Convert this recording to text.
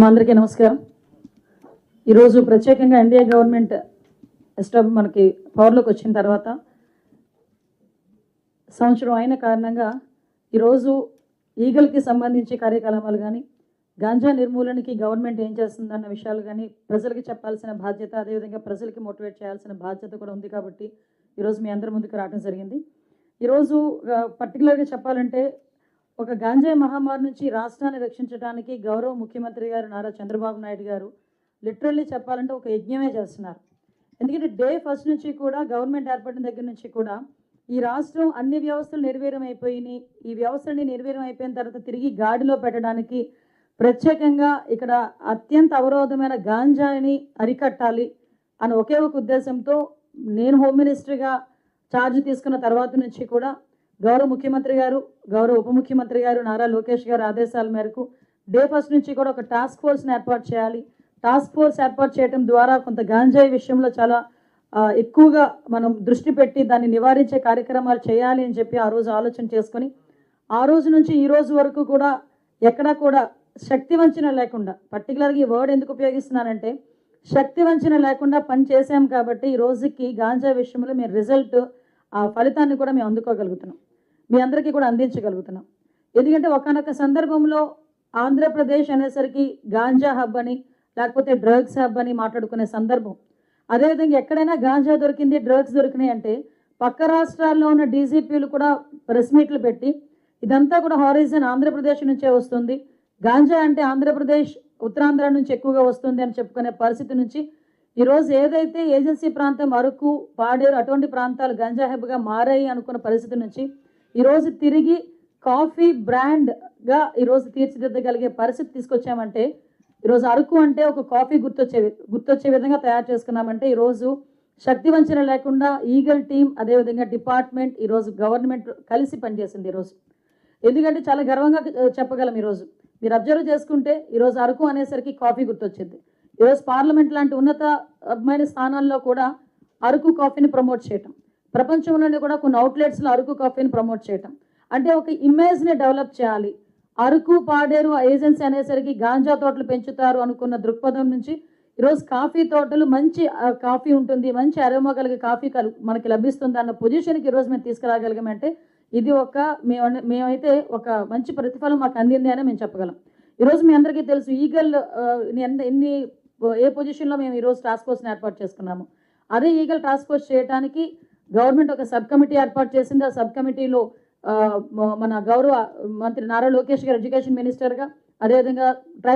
మా అందరికీ నమస్కారం. ఈరోజు ప్రత్యేకంగా ఎన్డీఏ గవర్నమెంట్ ఎస్టాబ్ మనకి పవర్లోకి వచ్చిన తర్వాత సంవత్సరం అయిన కారణంగా ఈరోజు ఈగల్కి సంబంధించి కార్యకలాపాలు కానీ గాంజా నిర్మూలనకి గవర్నమెంట్ ఏం చేస్తుందన్న విషయాలు కానీ ప్రజలకి చెప్పాల్సిన బాధ్యత అదేవిధంగా ప్రజలకి మోటివేట్ చేయాల్సిన బాధ్యత కూడా ఉంది కాబట్టి ఈరోజు మీ అందరి ముందుకు రావడం జరిగింది. ఈరోజు పర్టికులర్గా చెప్పాలంటే ఒక గాంజాయి మహమ్మారి నుంచి రాష్ట్రాన్ని రక్షించడానికి గౌరవ ముఖ్యమంత్రి గారు నారా చంద్రబాబు నాయుడు గారు లిటరల్లీ చెప్పాలంటే ఒక యజ్ఞమే చేస్తున్నారు. ఎందుకంటే డే ఫస్ట్ నుంచి కూడా గవర్నమెంట్ ఏర్పడిన దగ్గర నుంచి కూడా ఈ రాష్ట్రం అన్ని వ్యవస్థలు నిర్వీర్యం అయిపోయినాయి. ఈ వ్యవస్థలన్నీ నిర్వీర్యం అయిపోయిన తర్వాత తిరిగి గాడిలో పెట్టడానికి ప్రత్యేకంగా ఇక్కడ అత్యంత అవరోధమైన గాంజాని అరికట్టాలి అని ఒకే ఒక ఉద్దేశంతో నేను హోమ్ మినిస్టర్గా ఛార్జ్ తీసుకున్న తర్వాత నుంచి కూడా గౌరవ ముఖ్యమంత్రి గారు గౌరవ ఉప ముఖ్యమంత్రి గారు నారా లోకేష్ గారు ఆదేశాల మేరకు డే ఫస్ట్ నుంచి కూడా ఒక టాస్క్ ఫోర్స్ని ఏర్పాటు చేయాలి. టాస్క్ ఫోర్స్ ఏర్పాటు చేయడం ద్వారా కొంత గాంజాయి విషయంలో చాలా ఎక్కువగా మనం దృష్టి పెట్టి దాన్ని నివారించే కార్యక్రమాలు చేయాలి అని చెప్పి ఆ రోజు ఆలోచన చేసుకొని ఆ రోజు నుంచి ఈ రోజు వరకు కూడా ఎక్కడా కూడా శక్తి వంచన లేకుండా పర్టికులర్గా ఈ వర్డ్ ఎందుకు ఉపయోగిస్తున్నానంటే శక్తి వంచన లేకుండా పని చేసాం కాబట్టి ఈ రోజుకి గాంజా విషయంలో మేము రిజల్ట్ ఆ ఫలితాన్ని కూడా మేము అందుకోగలుగుతున్నాం. మీ అందరికీ కూడా అందించగలుగుతున్నాం. ఎందుకంటే ఒకనొక సందర్భంలో ఆంధ్రప్రదేశ్ అనేసరికి గాంజా హబ్ అని లేకపోతే డ్రగ్స్ హబ్ అని మాట్లాడుకునే సందర్భం. అదేవిధంగా ఎక్కడైనా గాంజా దొరికింది డ్రగ్స్ దొరికినాయి అంటే పక్క రాష్ట్రాల్లో ఉన్న డీజీపీలు కూడా ప్రెస్ మీట్లు పెట్టి ఇదంతా కూడా హారిజన్ ఆంధ్రప్రదేశ్ నుంచే వస్తుంది. గాంజా అంటే ఆంధ్రప్రదేశ్ ఉత్తరాంధ్ర నుంచి ఎక్కువగా వస్తుంది అని చెప్పుకునే పరిస్థితి నుంచి ఈరోజు ఏదైతే ఏజెన్సీ ప్రాంతం అరకు పాడేరు అటువంటి ప్రాంతాలు గంజా హెబ్గా మారాయి అనుకున్న పరిస్థితి నుంచి ఈరోజు తిరిగి కాఫీ బ్రాండ్గా ఈరోజు తీర్చిదిద్దగలిగే పరిస్థితి తీసుకొచ్చామంటే ఈరోజు అరకు అంటే ఒక కాఫీ గుర్తొచ్చే గుర్తొచ్చే విధంగా తయారు చేసుకున్నామంటే ఈరోజు శక్తి వంచన లేకుండా ఈగల్ టీం అదేవిధంగా డిపార్ట్మెంట్ ఈరోజు గవర్నమెంట్ కలిసి పనిచేసింది ఈరోజు ఎందుకంటే చాలా గర్వంగా చెప్పగలం ఈరోజు మీరు అబ్జర్వ్ చేసుకుంటే ఈరోజు అరకు అనేసరికి కాఫీ గుర్తొచ్చింది. ఈరోజు పార్లమెంట్ లాంటి ఉన్నతమైన స్థానాల్లో కూడా అరకు కాఫీని ప్రమోట్ చేయటం. ప్రపంచంలోనే కూడా కొన్ని అవుట్లెట్స్లో అరకు కాఫీని ప్రమోట్ చేయటం. అంటే ఒక ఇమేజ్ని డెవలప్ చేయాలి. అరకు పాడేరు ఏజెన్సీ అనేసరికి గాంజా తోటలు పెంచుతారు అనుకున్న దృక్పథం నుంచి ఈరోజు కాఫీ తోటలు మంచి కాఫీ ఉంటుంది మంచి అరోమా కలిగే కాఫీ కలు మనకి లభిస్తుంది అన్న పొజిషన్కి ఈరోజు మేము తీసుకురాగలిగామంటే ఇది ఒక మేము మేమైతే ఒక మంచి ప్రతిఫలం మాకు అందింది అని మేము చెప్పగలం. ఈరోజు మీ అందరికీ తెలుసు ఈగల్ ఎన్ని ఏ పొజిషన్లో మేము ఈరోజు టాస్క్ ఫోర్స్ని ఏర్పాటు చేసుకున్నాము? అదే ఈగల్ టాస్క్ ఫోర్స్ చేయడానికి గవర్నమెంట్ ఒక సబ్ కమిటీ ఏర్పాటు చేసింది. ఆ సబ్ కమిటీలో మన గౌరవ మంత్రి నారా లోకేష్ గారు ఎడ్యుకేషన్ మినిస్టర్గా అదేవిధంగా ట్రైబల్